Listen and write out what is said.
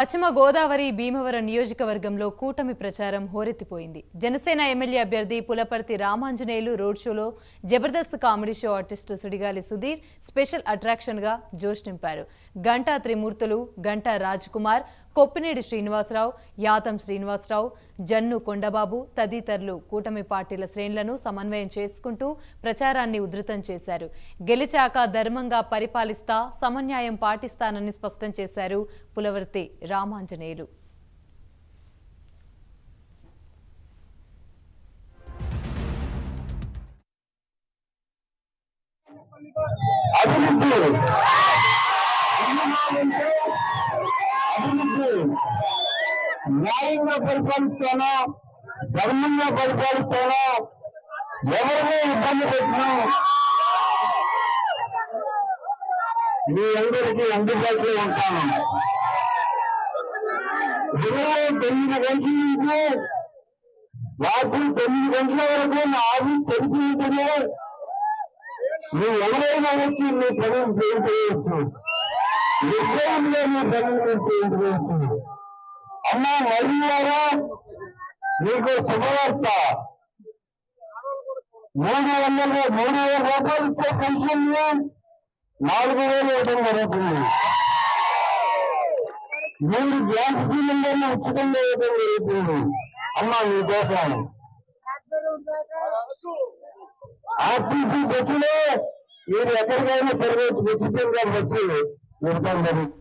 పశ్చిమ గోదావరి భీమవరం నియోజకవర్గంలో కూటమి ప్రచారం హోరెత్తిపోయింది. జనసేన ఎమ్మెల్యే అభ్యర్థి పులపర్తి రామాంజనేయులు రోడ్ షోలో Jabardasth comedy show artist Sudigali Sudheer special అట్రాక్షన్గా జోష్ నింపారు. గంటా త్రిమూర్తులు గంటా రాజ్ కుమార్ కొప్పినేడు శ్రీనివాసరావు యాతం శ్రీనివాసరావు జన్ను కొండబాబు తదితరులు కూటమి పార్టీల శ్రేణులను సమన్వయం చేసుకుంటూ ప్రచారాన్ని ఉధృతం చేశారు. గెలిచాక ధర్మంగా పరిపాలిస్తా సమన్యాయం పాటిస్తానని స్పష్టం చేశారు పులవర్తి రామాంజనేయులు. అభివృద్ధి అభిమానంటే అభివృద్ధి. న్యాయంగా పరిపాలిస్తాను ధర్మంగా పరిపాలిస్తాను ఎవరిని ఇబ్బంది పెట్టినా మీ అందరికీ అందుబాటులో ఉంటాను. ఉదయం తొమ్మిది గంటల నుంచి రాత్రి తొమ్మిది గంటల వరకు నా ఆఫీస్ తెరిచి ఉంటుంది నువ్వు ఎవరైనా వచ్చి నీ పనులు చేయవచ్చు నిశ్చయంలో నీ పనులు మీరు చేయించవచ్చు అమ్మా మహిళారా నీకు శుభవార్త. మూడు వందల మూడు వేల రూపాయలు ఇచ్చే పెన్షన్ నాలుగు వేలు ఇవ్వడం జరుగుతుంది మూడు గ్యాస్ సిలిండర్లు ఉచితంగా ఇవ్వడం జరుగుతుంది. అమ్మా మీ కోసం ఆర్టీసీ బస్సులో మీరు ఎక్కడికైనా తిరగచ్చు ఉచితంగా బస్సులు. ఇవ్వడం జరుగుతుంది